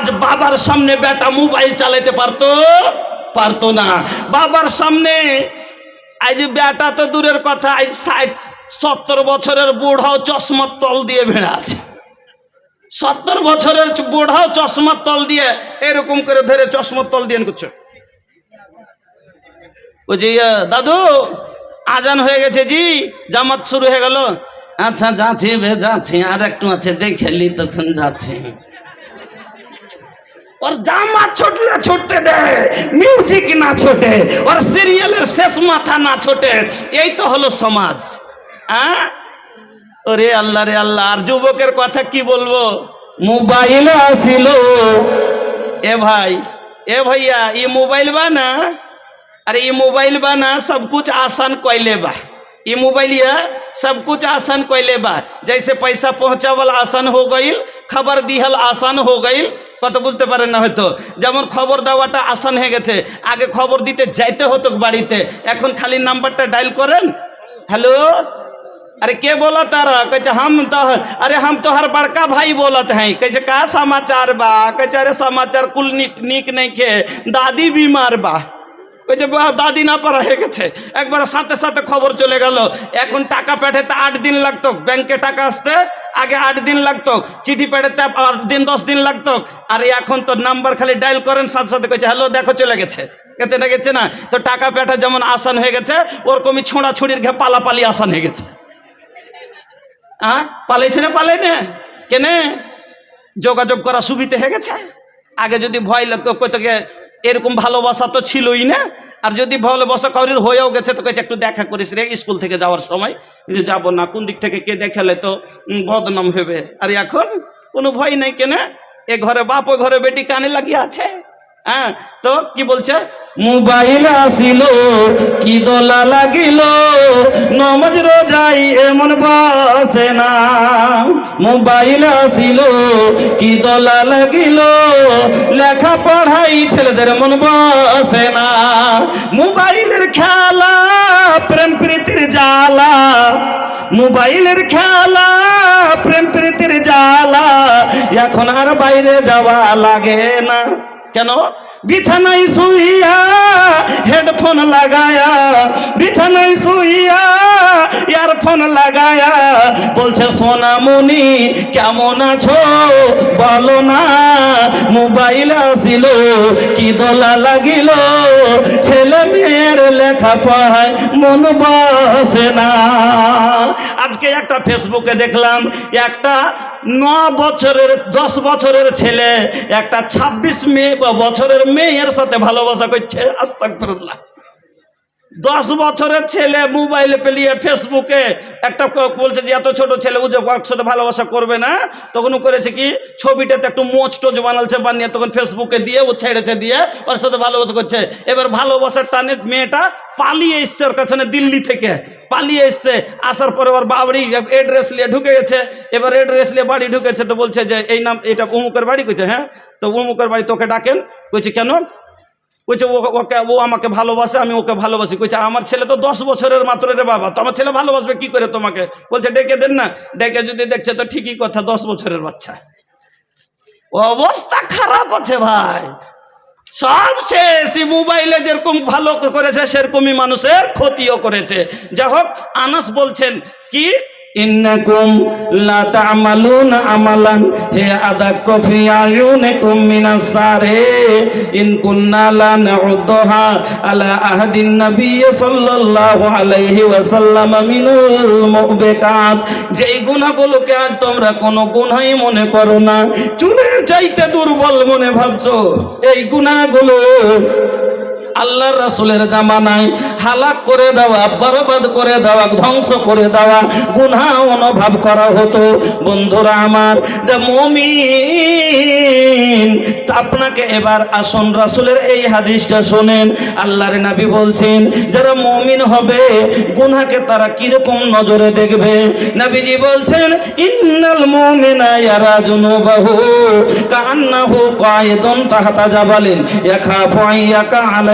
আজ বাবার সামনে বেটা মোবাইল চালাতে পারতো? পারতো না। বাবার সামনে আজ বেটা তো দূরের কথা আজ ষাট সত্তর বছরের বুড়াও চশমার তল দিয়ে ভেড়া আছে। সত্তর বছরের বুড়াও চশমার তল দিয়ে এরকম করে ধরে চশমার তল দিয়ে করছে। ও জি ইয়া, দাদু আজান হয়ে গেছে জি জামাত শুরু হয়ে গেল। আচ্ছা যাচ্ছি বে যাচ্ছি আর একটু আছে দেখে দেখেলি তখন যাচ্ছি। और जामा छोटले छोटते दे, म्यूज़िक ना छोटे, और सीरियल शेष माथा ना छोटे। यही तो हलो समाज अरे अल्लाह, रे अल्लाह और युवक कथा कि बोलब? मोबाइल आसिल। ए भाई, ए भैया ये मोबाइल बा ना? अरे ये मोबाइल बा ना, सब कुछ आसान कैले बा। ये मोबाइल या, सब कुछ आसान कैले बा। जैसे पैसा पहुँचावल आसान हो गई खबर दीहल आसान हो गई কত বুঝতে পারেন না হয়তো যেমন খবর দেওয়াটা আসান হয়ে গেছে আগে খবর দিতে যাইতে হতো বাড়িতে এখন খালি নাম্বারটা ডায়াল করেন হ্যালো अरे के बोलत रह कहते हम तो अरे हम तो हर बड़का भाई बोलत हैं कहते का समाचार बा कहते अरे समाचार कुल नीक नीक नहीं के दादी बीमार बा কইছে বা দাদি না পারা হয়ে গেছে। একবার সাথে সাথে খবর চলে গেল। এখন টাকা পাঠাতে আট দিন লাগতো। ব্যাংকে টাকা আসতে, আগে আট দিন লাগতো। চিঠি পাঠাতে আট দিন, দশ দিন লাগতো। আর এখন তো নাম্বার খালি ডায়াল করেন, সাথে সাথে কইছে, হ্যালো, দেখো, চলে গেছে। গেছে না গেছে না? তো টাকা পাঠা যেমন আসান হয়ে গেছে, ওরকমই ছোঁড়া ছুড়ির ঘে পালাপালি আসান হয়ে গেছে। হ্যাঁ পালাইছে না, পালাই না? কেনে? যোগাযোগ করা সুবিধে হয়ে গেছে? আগে যদি ভয় কইতকে এরকম ভালোবাসা তো ছিলই না। আর যদি ভালোবাসা কাউরির হয়েও গেছে তো কাছে একটু দেখা করিস রে, স্কুল থেকে যাওয়ার সময়। কিন্তু যাব না, কোন দিক থেকে কে দেখালে তো বদনাম হবে। আর এখন কোনো ভয় নেই কেনে? এ ঘরে বাপ, ও ঘরে বেটি কানে লাগিয়ে আছে? হ্যাঁ তো কি বলছে? মোবাইল আসিল, কি দোলা লাগিল? নমাজ রোজাই এমন বসে না। মোবাইল আসিল, কি দোলা লাগিল? লেখা পড়াই ছেলেদের মন বসে না। মোবাইলের খেলা, প্রেম প্রীতির জ্বালা। মোবাইলের খেলা, প্রেম প্রীতির জ্বালা। এখন আর বাইরে যাওয়া লাগে না। কেন? বিছানায় শুইয়া হেডফোন লাগায়া, বিছানায় শুইয়া ইয়ারফোন লাগায়া বলছে, সোনামণি, কেমন আছো? বলো না, মোবাইল আসিল, কি দোলা লাগিল? ছেলে মেয়ের লেখা মন বসে না। আজকে একটা ফেসবুকে দেখলাম, একটা ন বছরের, দশ বছরের ছেলে, একটা ছাব্বিশ মেয়ে বা বছরের মেয়ের সাথে ভালোবাসা করছে। আস্তাকফিরুল্লাহ দশ বছরের ছেলে মোবাইলে পেলিয়ে ফেসবুকে একটা বলছে যে, এত ছোট ছেলে, ও যে সাথে ভালোবাসা করবে না? তখন করেছে কি, ছবিটাতে একটু মোচ টোচ বানালছে, বানিয়ে তখন ফেসবুকে দিয়ে ও ছেড়েছে, দিয়ে ওর সাথে ভালোবাসা করছে। এবার ভালোবাসার টানে মেয়েটা পালিয়ে এসছে ওর কাছে দিল্লি থেকে পালিয়ে এসছে। আসার পরে ওর বাড়ি এড্রেস নিয়ে ঢুকে গেছে। এবার এড্রেস নিয়ে বাড়ি ঢুকেছে, তো বলছে যে, এই নাম, এটা অমুকের বাড়ি? কইছে হ্যাঁ। তো অমুকের বাড়ি তোকে ডাকেন। কইছে, কেন? কইছে ওকে, ও আমাকে ভালোবাসে, আমি ওকে ভালোবাসি। কইছে, আমার ছেলে তো দশ বছরের মাত্র রে বাবা, তো আমার ছেলে ভালোবাসবে কি করে তোমাকে? বলছে, ডেকে দেন না, ডেকে যদি দেখছে, তো ঠিকই কথা, দশ বছরের বাচ্চা। অবস্থা খারাপ আছে ভাই। সব শেষ মোবাইলে যেরকম ভালো করেছে, সেরকমই মানুষের ক্ষতিও করেছে। যাই হোক, আনাস বলছেন, কি ইন্নাকুম লা তা'মালুনা আমালান। হে আদাক্কু ফি আয়ুনিকুম মিনাস সারে। ইন কুন্না লা নাউদ্দুহা আলা আহদিন নবী সাল্লাল্লাহু আলাইহি ওয়াসাল্লাম মিনুল মুবিকাত। যেই গুনাহগুলোকে আজ তোমরা কোনো গুনাহই মনে করো না, চুলের চাইতে দুর্বল মনে ভাবছ, এই গুনাহগুলো আল্লাহর রাসূলের জামানায় হালাক করে দেওয়া, বরবাদ করে দেওয়া, ধ্বংস করে দেওয়া গুনাহ অনুভব করা হতো। বন্ধুরা আমার, যে মমিন, আপনাকে এবার আসন রাসূলের এই হাদিসটা শোনেন। আল্লাহর নবী বলছেন, যারা মমিন হবে, গুনাহকে তারা কীরকম নজরে দেখবে? নবীজি বলছেন, ইন্নাল মুমিনা ইয়ারা জুনুবাহু কান্নাহু কায়দুন তাহতা জাবালিন, ইয়াখাফু আইয়াকা